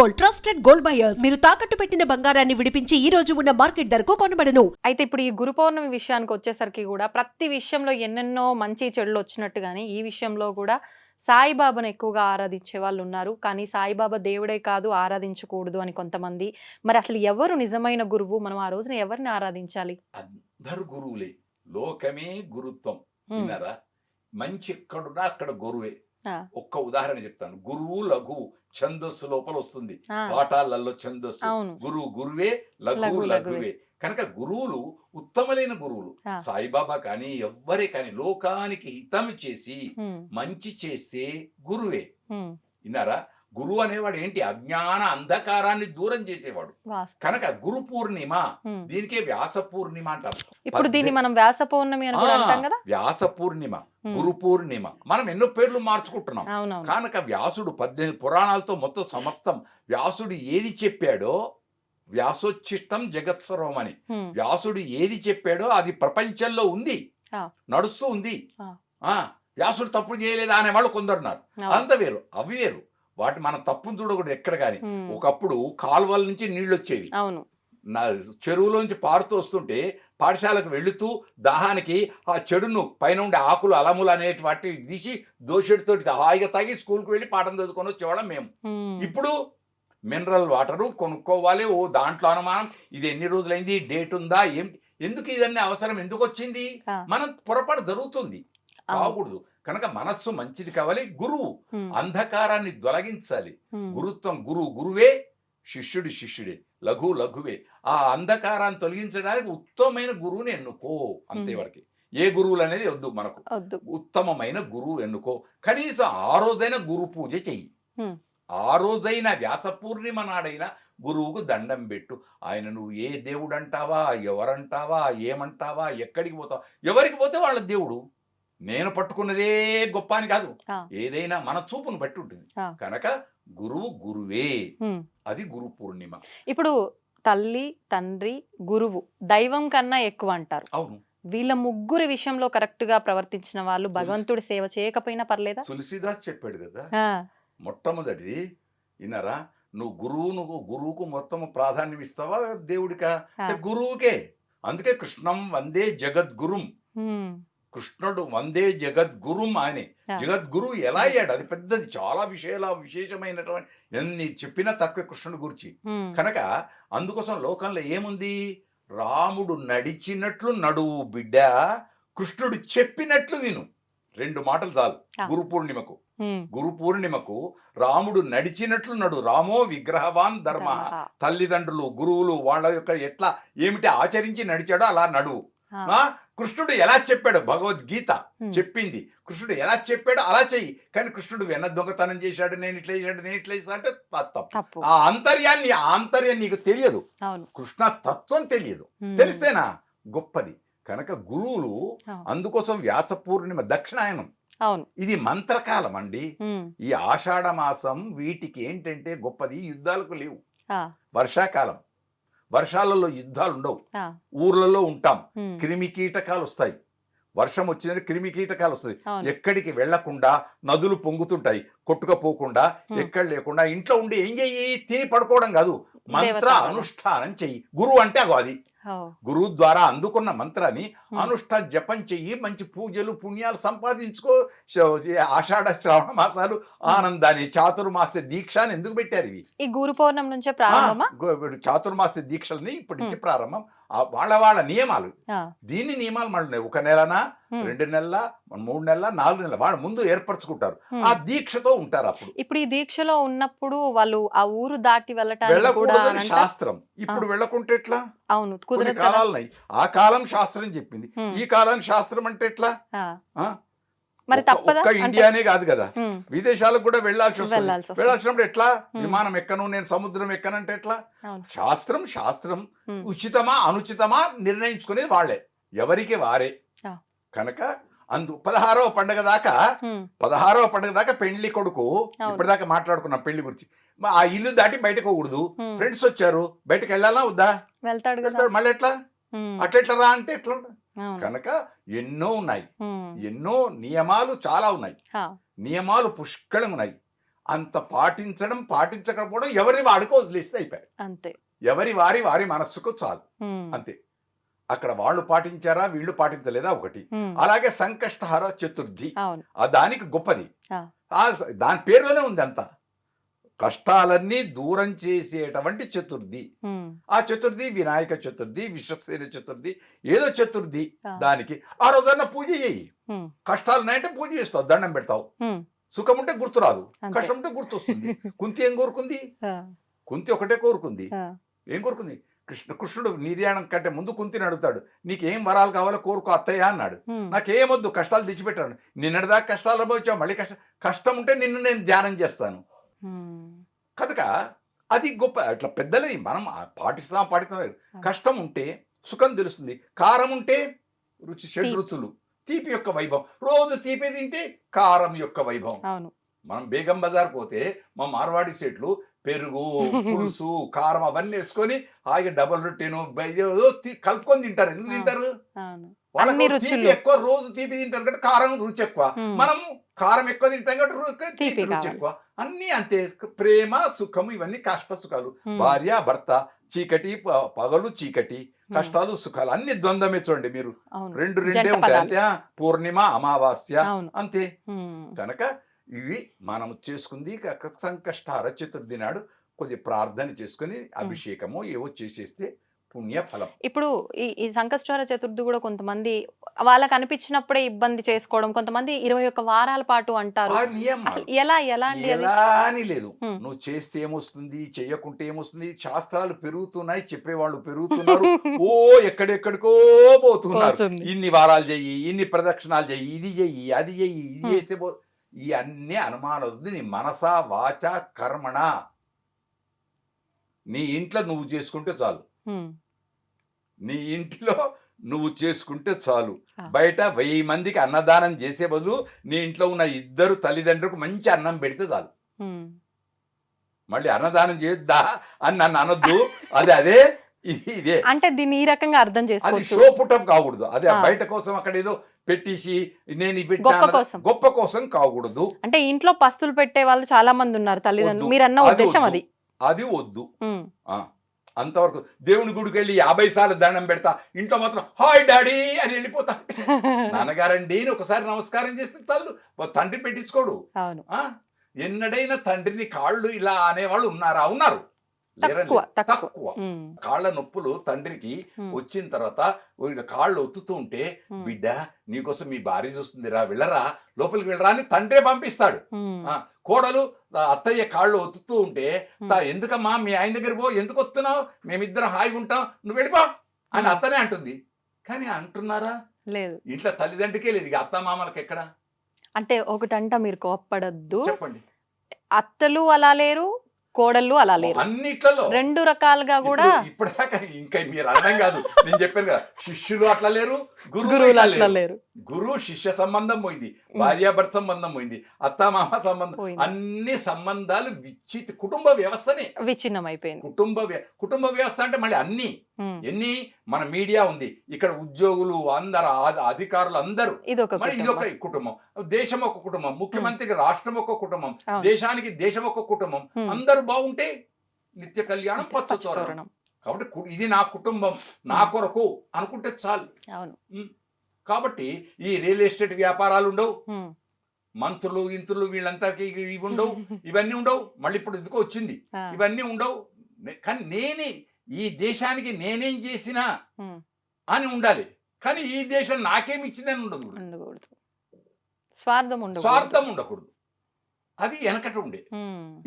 Gold trusted gold buyers. మీరు తాకట్టు పెట్టిన బంగారాన్ని విడిపించి ఈ రోజు ఉన్న మార్కెట్ ధరకు కొనబడను. అయితే ఇప్పుడు ఈ గురు పౌర్ణమి విషయానికి వచ్చేసరికి కూడా ప్రతి విషయంలో ఎన్నెన్నో మంచి చెడులు వచ్చినట్టుగానే ఈ విషయంలో కూడా సాయిబాబాను ఎక్కువగా ఆరాధించే వాళ్ళు ఉన్నారు. కానీ సాయిబాబా దేవుడే కాదు ఆరాధించకూడదు అని కొంతమంది. మరి అసలు ఎవరు నిజమైన గురువు? మనం ఆ రోజున ఎవరిని ఆరాధించాలి? అందరు గురువులే. లోకమే గురుత్వం. విన్నారా? మంచి ఎక్కడున్నా అక్కడ గురువే. ఒక్క ఉదాహరణ చెప్తాను. గురువు లఘువు ఛందస్సు లోపల వస్తుంది. పాఠాలలో ఛందస్సు. గురువు గురువే లఘు లఘు, లఘువే. లఘువే. కనుక గురువులు ఉత్తమమైన గురువులు. సాయిబాబా కానీ ఎవ్వరే కానీ లోకానికి హితం చేసి మంచి చేస్తే గురువే. విన్నారా? గురువు అనేవాడు ఏంటి? అజ్ఞాన అంధకారాన్ని దూరం చేసేవాడు. కనుక గురు పూర్ణిమ. దీనికే వ్యాస పూర్ణిమ అంటారు. ఇప్పుడు దీన్ని మనం వ్యాస పౌర్ణమి కదా? వ్యాస పూర్ణిమ గురు పూర్ణిమ. మనం ఎన్నో పేర్లు మార్చుకుంటున్నాం. కనుక వ్యాసుడు పద్దెనిమిది పురాణాలతో మొత్తం సమస్తం వ్యాసుడు ఏది చెప్పాడో వ్యాసోచ్ఛిష్టం జగత్సర్వం అని. వ్యాసుడు ఏది చెప్పాడో అది ప్రపంచంలో ఉంది. నడుస్తూ ఉంది. వ్యాసుడు తప్పు చేయలేదా అనేవాళ్ళు కొందరున్నారు. అంత వేరు అవి వేరు. వాటి మనం తప్పును చూడకూడదు ఎక్కడ కానీ. ఒకప్పుడు కాలువల నుంచి నీళ్ళు వచ్చేవి అవును. నా చెరువులోంచి పారుతూ వస్తుంటే పాఠశాలకు వెళుతూ దాహానికి ఆ చెడును పైన ఉండే ఆకులు అలములు అనేటి వాటి తీసి దోషుడితోటి హాయిగా తాగి స్కూల్కి వెళ్ళి పాఠం చదువుకొని వచ్చేవాళ్ళం మేము. ఇప్పుడు మినరల్ వాటరు కొనుక్కోవాలి. ఓ దాంట్లో అనుమానం ఇది ఎన్ని రోజులైంది డేట్ ఉందా ఏం ఎందుకు ఇదన్నీ అవసరం? ఎందుకు వచ్చింది. మనం పొరపాటు జరుగుతుంది. కాకూడదు. కనుక మనస్సు మంచిది కావాలి గురువు అంధకారాన్ని తొలగించాలి గురుత్వం గురువు గురువే శిష్యుడి శిష్యుడే లఘు లఘువే. ఆ అంధకారాన్ని తొలగించడానికి ఉత్తమమైన గురువుని ఎన్నుకో అంతేవరకు ఏ గురువులు అనేది వద్దు మనకు. ఉత్తమమైన గురువు ఎన్నుకో. కనీసం ఆ రోజైన గురు పూజ చెయ్యి. ఆ రోజైన వ్యాస పూర్ణిమ నాడైనా గురువుకు దండం పెట్టు. ఆయన నువ్వు ఏ దేవుడు అంటావా ఎవరంటావా ఏమంటావా ఎక్కడికి పోతావా? ఎవరికి పోతే వాళ్ళ దేవుడు. నేను పట్టుకున్నదే గొప్ప అని కాదు. ఏదైనా మన చూపును బట్టి ఉంటుంది. కనుక గురువు గురువే. అది గురు పూర్ణిమ. ఇప్పుడు తల్లి తండ్రి గురువు దైవం కన్నా ఎక్కువ అంటారు. అవును. వీళ్ళ ముగ్గురు విషయంలో కరెక్ట్గా ప్రవర్తించిన వాళ్ళు భగవంతుడి సేవ చేయకపోయినా పర్లేదా? తులసిదాస్ చెప్పాడు కదా. మొట్టమొదటిది విన్నారా? నువ్వు గురువు నువ్వు గురువుకు మొత్తం ప్రాధాన్యం ఇస్తావా దేవుడికా? గురువుకే. అందుకే కృష్ణం వందే జగద్గురుం. కృష్ణుడు వందే జగద్గురుం ఆయనే. జగద్గురు ఎలా అయ్యాడు? అది పెద్దది. చాలా విషయాల విశేషమైనటువంటి ఎన్ని చెప్పినా తక్కువ కృష్ణుడి గురించి. కనుక అందుకోసం లోకంలో ఏముంది? రాముడు నడిచినట్లు నడువు బిడ్డ కృష్ణుడు చెప్పినట్లు విను. రెండు మాటలు చాలు. గురు పూర్ణిమకు. గురు పూర్ణిమకు రాముడు నడిచినట్లు నడు. రామో విగ్రహవాన్ ధర్మ. తల్లిదండ్రులు గురువులు వాళ్ళ యొక్క ఎట్లా ఏమిటి ఆచరించి నడిచాడో అలా నడువు? కృష్ణుడు ఎలా చెప్పాడు? భగవద్గీత చెప్పింది. కృష్ణుడు ఎలా చెప్పాడో అలా చెయ్యి. కానీ కృష్ణుడు వెన్న దొంగతనం చేశాడు నేను ఇట్లా చేశాడు నేను ఇట్లా చేశా అంటే తప్పు. ఆ అంతర్యాన్ని ఆ అంతర్యం నీకు తెలియదు. కృష్ణ తత్వం తెలియదు. తెలిస్తేనా? గొప్పది. కనుక గురువులు. అందుకోసం వ్యాస పూర్ణిమ దక్షిణాయనం. అవును. ఇది మంత్రకాలం అండి. ఈ ఆషాఢ మాసం వీటికి ఏంటంటే గొప్పది యుద్ధాలకు లేవు. వర్షాకాలం. వర్షాలలో యుద్ధాలు ఉండవు. ఊర్లలో ఉంటాం. క్రిమి కీటకాలు వస్తాయి. వర్షం వచ్చిందంటే క్రిమి కీటకాలు వస్తాయి. ఎక్కడికి వెళ్ళకుండా నదులు పొంగుతుంటాయి. కొట్టుకపోకుండా. ఎక్కడ లేకుండా ఇంట్లో ఉండి ఏం చెయ్యి? తిని పడుకోవడం కాదు. మంత్ర. అనుష్ఠానం చెయ్యి. గురువు అంటే అగో అది. గురువు ద్వారా అందుకున్న మంత్రాన్ని. అనుష్ఠాన జపం చెయ్యి మంచి పూజలు పుణ్యాలు సంపాదించుకో ఆషాఢ శ్రావణ మాసాలు ఆనందాన్ని చాతుర్మాస దీక్ష అని ఎందుకు పెట్టారు ఇవి? ఈ గురు పౌర్ణమి నుంచే ఇప్పుడు చాతుర్మాస దీక్షల్ని ఇప్పటి నుంచి ప్రారంభం. వాళ్ళ వాళ్ళ నియమాలు. దీన్ని నియమాలు మళ్ళీ ఒక నెలనా రెండు నెలల మూడు నెలల నాలుగు నెలల వాళ్ళు ముందు ఏర్పరచుకుంటారు. ఆ దీక్షతో ఉంటారు అప్పుడు. ఇప్పుడు ఈ దీక్షలో ఉన్నప్పుడు వాళ్ళు ఆ ఊరు దాటి వెళ్ళటానికి అంటారు. శాస్త్రం. ఇప్పుడు వెళ్ళకుంటే ఎట్లా? అవును కొన్ని కుదరదు కదా. కాలాలు ఉన్నాయి. ఆ కాలం శాస్త్రం చెప్పింది. ఈ కాలం శాస్త్రం అంటే ఎట్లా? మరి ఒక్క- ఇండియానే కాదు కదా. విదేశాలకు కూడా వెళ్ళాల్సి వస్తుంది. వెళ్ళాల్సి వస్తుంది. వెళ్ళాల్సినప్పుడు ఎట్లా. విమానం ఎక్కను నేను సముద్రం ఎక్కనంటే ఎట్లా? శాస్త్రం శాస్త్రం ఉచితమా అనుచితమా నిర్ణయించుకునేది వాళ్ళే. ఎవరికి వారే. కనుక అందు పదహారవ పండగ దాకా పదహారవ పండుగ దాకా పెళ్ళి కొడుకు. ఇప్పటిదాకా మాట్లాడుకున్నాం పెళ్ళి గురించి. ఆ ఇల్లు దాటి బయటకు పోకూడదు. ఫ్రెండ్స్ వచ్చారు. బయటకు వెళ్ళాలా వద్దా? వెళ్తాడు మళ్ళీ ఎట్లా? ఉమ్, అట్లా ఎట్లా రా అంటే ఎట్లా? కనుక ఎన్నో ఉన్నాయి. ఎన్నో నియమాలు చాలా ఉన్నాయి. నియమాలు పుష్కళం ఉన్నాయి. అంత పాటించడం పాటించకపోవడం ఎవరిని వాడికి వదిలేస్తే అయిపోయాయి అంతే. ఎవరి వారి వారి మనస్సుకు చాలు. అంతే. అక్కడ వాళ్ళు పాటించారా వీళ్ళు పాటించలేదా ఒకటి. అలాగే సంకష్టహర చతుర్థి. దానికి గొప్పది. దాని పేరులోనే ఉంది అంతా. కష్టాలన్నీ దూరం చేసేటువంటి చతుర్థి. ఆ చతుర్థి వినాయక చతుర్థి విశ్వక్సేన చతుర్థి ఏదో చతుర్థి. దానికి. ఆ రోజన్న పూజ చేయి కష్టాలు ఉన్నాయంటే పూజ చేస్తావు దండం పెడతావు. సుఖం ఉంటే గుర్తురాదు. కష్టం ఉంటే గుర్తొస్తుంది. కుంతి ఏం కోరుకుంది? కుంతి ఒకటే కోరుకుంది. ఏం కోరుకుంది? కృష్ణ కృష్ణుడు నిర్యాణం కంటే ముందు కుంతిని అడుగుతాడు నీకేం వరాలు కావాలో కోరుకో అత్తయ్య అన్నాడు. నాకేమొద్దు కష్టాలు తెచ్చిపెట్టాను. నిన్నటిదాకా కష్టాలు అనుభవించావు మళ్ళీ కష్టం కష్టం ఉంటే నిన్ను నేను ధ్యానం చేస్తాను. కనుక అది గొప్ప అట్లా పెద్దలది మనం పాటిస్తాం పాటిస్తాం. కష్టం ఉంటే సుఖం తెలుస్తుంది కారం ఉంటే రుచి షడ్ తీపి. రుచులు. తీపి యొక్క వైభవం. రోజు తీపి తింటే కారం యొక్క వైభవం. మనం బేగం బజార్ పోతే మా మార్వాడి సెట్లు పెరుగు పులుసు కారం అవన్నీ వేసుకొని హాయిగా డబల్ రొట్టెను కలుపుకొని తింటారు. ఎందుకు. తింటారు? వాళ్ళకు తీపి. ఎక్కువ రోజు తీపి తింటారు కాబట్టి కారం రుచి ఎక్కువ. మనం కారం ఎక్కువ తింటాం కాబట్టి తీపి రుచి. ఎక్కువ. అన్ని అంతే. ప్రేమ సుఖము ఇవన్నీ కష్ట సుఖాలు. భార్య భర్త చీకటి పగలు చీకటి కష్టాలు సుఖాలు అన్ని ద్వంద్వమే చూడండి మీరు. రెండు రెండే ఉంటాయి. అంతే పూర్ణిమ అమావాస్య అంతే. కనుక ఇవి మనం చేసుకుంది సంకష్టార చతుర్థి నాడు కొద్ది ప్రార్థన చేసుకుని అభిషేకము ఏవో చేసేస్తే పుణ్య ఫలం ఇప్పుడు ఈ ఈ సంకష్టహార చతుర్థి కూడా కొంతమంది వాళ్ళకి అనిపించినప్పుడే ఇబ్బంది చేసుకోవడం కొంతమంది ఇరవై ఒక్క వారాల పాటు అంటారు. ఎలా ఎలా అని లేదు. నువ్వు చేస్తే ఏమొస్తుంది చెయ్యకుంటే ఏమొస్తుంది శాస్త్రాలు పెరుగుతున్నాయి చెప్పేవాళ్ళు పెరుగుతున్నారు ఓ ఎక్కడెక్కడికో పోతున్నారు. ఇన్ని వారాలు చెయ్యి ఇన్ని ప్రదక్షిణాలు చెయ్యి ఇది చెయ్యి అది చెయ్యి ఇది. చేస్తే ఈ అన్ని అనుమానం వద్దు నీ మనస వాచ కర్మణ. నీ ఇంట్లో నువ్వు చేసుకుంటే చాలు. నీ ఇంట్లో నువ్వు చేసుకుంటే చాలు. బయట వెయ్యి మందికి అన్నదానం చేసే బదులు నీ ఇంట్లో ఉన్న ఇద్దరు తల్లిదండ్రులకు మంచి అన్నం పెడితే చాలు. మళ్ళీ అన్నదానం చేద్దా అని నన్ను అనొద్దు. అది అదే ఇది ఇదే. అంటే దీన్ని ఈ రకంగా అర్థం అది చేసుకోవచ్చు. షో పుట్టం కాకూడదు. అదే. బయట కోసం అక్కడ ఏదో పెట్టేసి నేను పెట్టినా గొప్ప కోసం. కాకూడదు. అంటే ఇంట్లో పస్తులు పెట్టే వాళ్ళు చాలా మంది ఉన్నారు తల్లిదండ్రులు. మీరు అన్న అది ఉద్దేశం వద్దు. అది. అది వద్దు. అంతవరకు దేవుని గుడికి వెళ్ళి యాభై సార్లు దండం పెడతా ఇంట్లో మాత్రం హాయ్ డాడీ అని వెళ్ళిపోతా. నాన్నగారండి ఒకసారి నమస్కారం చేస్తే తల్లు తండ్రి పెట్టించుకోడు. ఎన్నడైనా తండ్రిని కాళ్ళు ఇలా అనేవాళ్ళు ఉన్నారా? ఉన్నారు. తక్కువ. తక్కువ. కాళ్ళ నొప్పులు తండ్రికి వచ్చిన తర్వాత కాళ్ళు ఒత్తుతూ ఉంటే బిడ్డ నీకోసం మీ భార్య చూస్తుందిరా వెళ్ళరా లోపలికి వెళ్ళరా అని తండ్రే పంపిస్తాడు. కోడలు అత్తయ్య కాళ్ళు ఒత్తుతూ ఉంటే ఉమ్, "తా, ఎందుకమ్మా మీ ఆయన దగ్గర పో ఎందుకు వస్తున్నావు మేమిద్దరం హాయిగా ఉంటాం నువ్వు వెళ్ళిపో అని. అత్తనే అంటుంది. కానీ అంటున్నారా? లేదు. ఇంట్లో తల్లిదండ్రికే లేదు ఇక అత్త మామలకి ఎక్కడ? అంటే ఒకటంట మీరు కోప్పడద్దు. చెప్పండి. అత్తలు అలా లేరు కోడళ్ళు అలా లేరు. అన్నిట్లలో. రెండు రకాలుగా కూడా ఇప్పుడు- ఇంకా మీరు అర్థం కాదు. నేను చెప్పాను కదా శిష్యులు అట్లా లేరు గురువులు అట్లా లేరు. గురువు శిష్య సంబంధం పోయింది భార్యాభర్త సంబంధం పోయింది అత్తామామ సంబంధం. అన్ని సంబంధాలు విచ్చితి కుటుంబ వ్యవస్థనే. విచ్ఛిన్నం అయిపోయింది కుటుంబ కుటుంబ వ్యవస్థ అంటే మళ్ళీ అన్ని. ఎన్ని? మన మీడియా ఉంది. ఇక్కడ ఉద్యోగులు అందరు అధికారులు అందరూ. ఇది ఒక మరి ఇది ఒక కుటుంబం. దేశం ఒక కుటుంబం. ముఖ్యమంత్రికి రాష్ట్రం ఒక కుటుంబం. దేశానికి దేశం ఒక కుటుంబం. ఉమ్, అందరూ బాగుంటే నిత్య కళ్యాణం పచ్చ తోరణం. కాబట్టి ఇది నా కుటుంబం నా కొరకు అనుకుంటే చాలు. కాబట్టి ఈ రియల్ ఎస్టేట్ వ్యాపారాలు ఉండవు. మంత్రులు ఇంతులు వీళ్ళందరికీ ఇవి ఉండవు. ఇవన్నీ ఉండవు. మళ్ళీ ఇప్పుడు ఎందుకో వచ్చింది. ఇవన్నీ ఉండవు. కానీ నేనే ఈ దేశానికి నేనేం చేసినా అని ఉండాలి. కానీ ఈ దేశం నాకేమి ఇచ్చిందని ఉండదు స్వార్థం ఉండకూడదు. అది వెనకట ఉండే.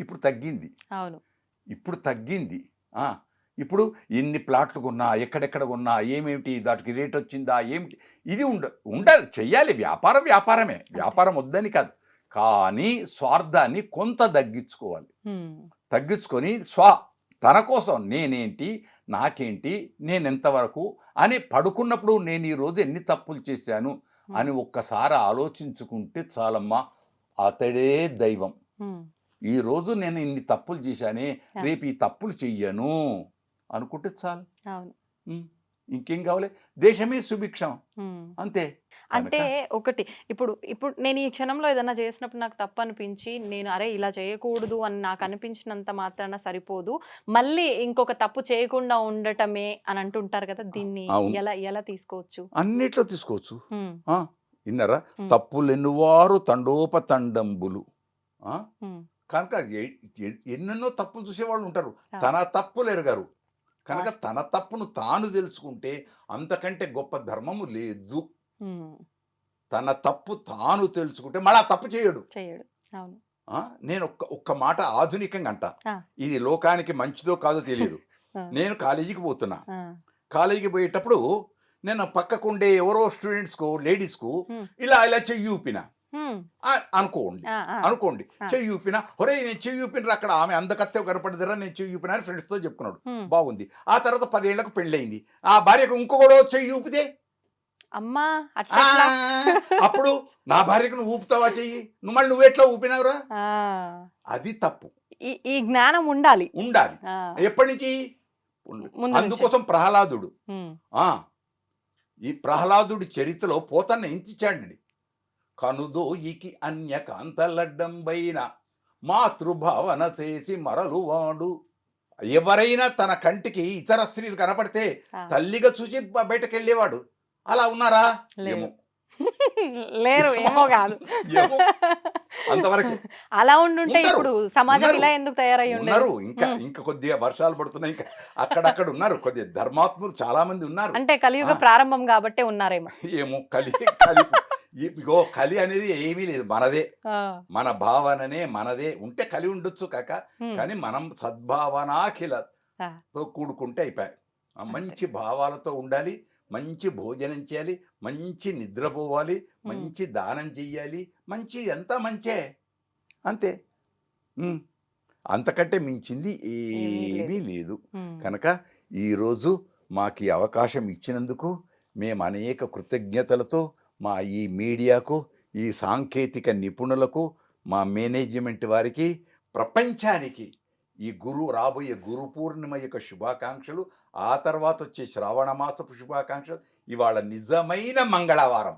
ఇప్పుడు తగ్గింది. అవును. ఇప్పుడు తగ్గింది. ఇప్పుడు ఎన్ని ప్లాట్లు కొన్నా ఎక్కడెక్కడ కొన్నా ఏమేమిటి దాటికి రేట్ వచ్చిందా ఏమిటి? ఇది ఉండ ఉండాలి చెయ్యాలి. వ్యాపారం వ్యాపారమే. వ్యాపారం వద్దని కాదు. కానీ స్వార్థాన్ని కొంత తగ్గించుకోవాలి. తగ్గించుకొని స్వ తన కోసం నేనేంటి నాకేంటి నేను ఎంతవరకు అని పడుకున్నప్పుడు నేను ఈరోజు ఎన్ని తప్పులు చేశాను అని ఒక్కసారి ఆలోచించుకుంటే చాలమ్మా. అతడే దైవం. ఈ రోజు నేను ఇన్ని తప్పులు చేశానే రేపు ఈ తప్పులు చెయ్యను అనుకుంటే చాలు. ఇంకేం కావాలి? దేశమే సుభిక్షం. అంతే. అంటే ఒకటి ఇప్పుడు ఇప్పుడు నేను ఈ క్షణంలో ఏదైనా చేసినప్పుడు నాకు తప్పు అనిపించి నేను అరే ఇలా చేయకూడదు అని నాకు అనిపించినంత మాత్రాన సరిపోదు. మళ్ళీ ఇంకొక తప్పు చేయకుండా ఉండటమే అని అంటుంటారు కదా దీన్ని. ఎలా ఎలా తీసుకోవచ్చు? అన్నిట్లో తీసుకోవచ్చు. విన్నారా? తప్పులెన్నువారు తండోపతండంబులు. కనుక ఎన్నెన్నో తప్పులు చూసేవాళ్ళు ఉంటారు. తన తప్పులు ఎరగరు కనుక. తన తప్పును తాను తెలుసుకుంటే అంతకంటే గొప్ప ధర్మము లేదు. తన తప్పు తాను తెలుసుకుంటే మళ్ళీ తప్పు చేయడు? నేను ఒక్క ఒక్క మాట ఆధునికంగా అంట. ఇది లోకానికి మంచిదో కాదో తెలియదు. నేను కాలేజీకి పోతున్నా. కాలేజీకి పోయేటప్పుడు నేను పక్కకుండే ఎవరో స్టూడెంట్స్కు లేడీస్కు. ఇలా ఇలా చెయ్యి ఊపిన. అనుకోండి. అనుకోండి. చెయ్యి ఊపిన ఒరే నేను చెయ్యి ఊపిన అక్కడ? ఆమె అందకత్తే కనపడదిరా నేను చెయ్యి ఊపిన అని ఫ్రెండ్స్తో చెప్పుకున్నాడు. బాగుంది. ఆ తర్వాత పదేళ్ళకు పెళ్ళయింది. ఆ భార్యకు ఇంకొకడో చెయ్యి ఊపితే? అమ్మా? అప్పుడు నా భార్యకు నువ్వు ఊపుతావా చెయ్యి? నువ్వు మళ్ళీ నువ్వు ఎట్లా ఊపినావురా? అది తప్పు. ఈ జ్ఞానం ఉండాలి. ఉండాలి. ఎప్పటి నుంచి. అందుకోసం ప్రహ్లాదుడు. ఆ. ఈ ప్రహ్లాదుడి చరిత్రలో పోతన్న ఎంత ఇచ్చాడండి కనుదోయికి అన్య కాంతలడ్డంబైన మాతృభావన చేసి మరలువాడు. ఎవరైనా తన కంటికి ఇతర స్త్రీలు కనపడితే. తల్లిగా చూసి బ- బయటకు వెళ్ళేవాడు అలా ఉన్నారా. ఏమో. లేరు ఏమో కాదు. అంతవరకే అలా ఉండుంటే. ఇప్పుడు సమాజం. ఇలా ఎందుకు తయారై ఉన్నారు ఇంకా. ఇంకా కొద్దిగా వర్షాలు పడుతున్నాయి ఇంకా అక్కడక్కడ ఉన్నారు కొద్దిగా ధర్మాత్ములు చాలా మంది ఉన్నారు అంటే కలియుగ. ప్రారంభం కాబట్టే ఉన్నారేమో ఏమో కలి కలి ఇగో కలి అనేది ఏమీ లేదు మనదే మన భావననే మనదే ఉంటే కలి ఉండొచ్చు కాక కానీ మనం సద్భావనాఖిల ఆ. తో కూడుకుంటే అయిపోయాయి మంచి భావాలతో ఉండాలి మంచి భోజనం చేయాలి మంచి నిద్రపోవాలి మంచి దానం చెయ్యాలి మంచి అంతా మంచే. అంతే. అంతకంటే మించింది ఏమీ లేదు. కనుక ఈరోజు మాకు అవకాశం ఇచ్చినందుకు మేము అనేక కృతజ్ఞతలతో మా ఈ మీడియాకు ఈ సాంకేతిక నిపుణులకు మా మేనేజ్మెంట్ వారికి ప్రపంచానికి ఈ గురు రాబోయే గురు పూర్ణిమ యొక్క శుభాకాంక్షలు ఆ తర్వాత వచ్చే శ్రావణ మాసపు శుభాకాంక్షలు ఇవాళ నిజమైన మంగళవారం.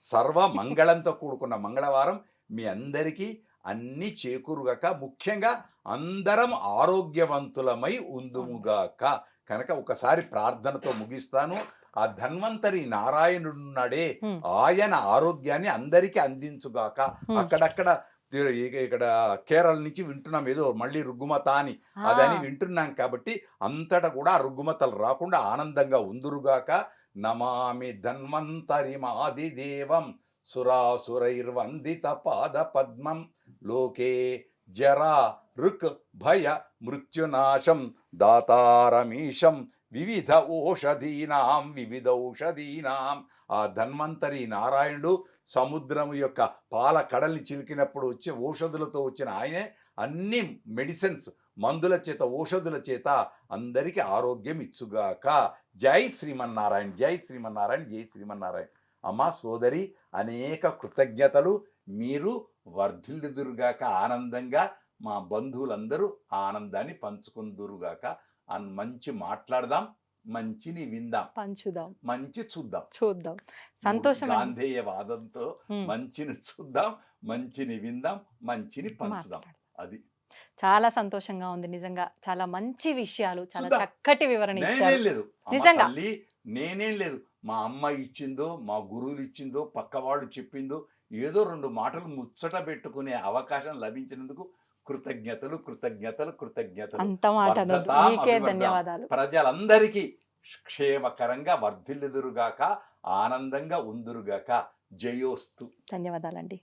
సర్వ మంగళంతో కూడుకున్న మంగళవారం మీ అందరికీ అన్ని చేకూరుగాక ముఖ్యంగా అందరం ఆరోగ్యవంతులమై ఉందుముగాక. కనుక ఒకసారి ప్రార్థనతో ముగిస్తాను. ఆ ధన్వంతరి నారాయణుడున్నాడే. ఆయన ఆరోగ్యాన్ని అందరికీ అందించుగాక. అక్కడక్కడ ఇక్కడ కేరళ నుంచి వింటున్నాం ఏదో మళ్ళీ రుగ్గుమత అని. అదని వింటున్నాం కాబట్టి అంతటా కూడా ఆ రుగ్గుమతలు రాకుండా ఆనందంగా ఉందురుగాక. నమామి ధన్వంతరి మాదిదేవం సురాసురైర్వందిత పాద పద్మం. లోకే జరా రుక్ భయ మృత్యునాశం. దాతారమీశం. వివిధ ఓషధీనాం వివిధ ఔషధీనాం. ఆ ధన్వంతరి నారాయణుడు సముద్రం యొక్క పాల కడల్ని చిలికినప్పుడు వచ్చే ఔషధులతో వచ్చిన ఆయనే అన్ని మెడిసిన్స్ మందుల చేత ఔషధుల చేత అందరికీ ఆరోగ్యం ఇచ్చుగాక. జై శ్రీమన్నారాయణ జై శ్రీమన్నారాయణ జై శ్రీమన్నారాయణ. అమ్మ సోదరి అనేక కృతజ్ఞతలు. మీరు వర్ధిల్లుదురుగాక ఆనందంగా మా బంధువులందరూ ఆనందాన్ని పంచుకుందురుగాక. అని మంచి మాట్లాడదాం. మంచిని విందాం. పంచుదాం. మంచి చూద్దాం. చూద్దాం. సంతోషం అండి. గాంధేయవాదంతో ఉమ్, మంచిని చూద్దాం మంచిని విందాం మంచిని పంచుదాం. అది. చాలా సంతోషంగా ఉంది నిజంగా. చాలా మంచి విషయాలు చాలా. చక్కటి వివరణ లేదు. నిజంగా. నేనేం లేదు. మా అమ్మ ఇచ్చిందో మా గురువులు ఇచ్చిందో పక్కవాళ్ళు చెప్పిందో ఏదో రెండు మాటలు ముచ్చట పెట్టుకునే అవకాశం లభించినందుకు కృతజ్ఞతలు కృతజ్ఞతలు కృతజ్ఞతలు. అంత మాట. ధన్యవాదాలు. ప్రజలందరికీ క్షేమకరంగా వర్ధిల్లుదురుగాక ఆనందంగా ఉందురుగాక. జయోస్తు. ధన్యవాదాలండి.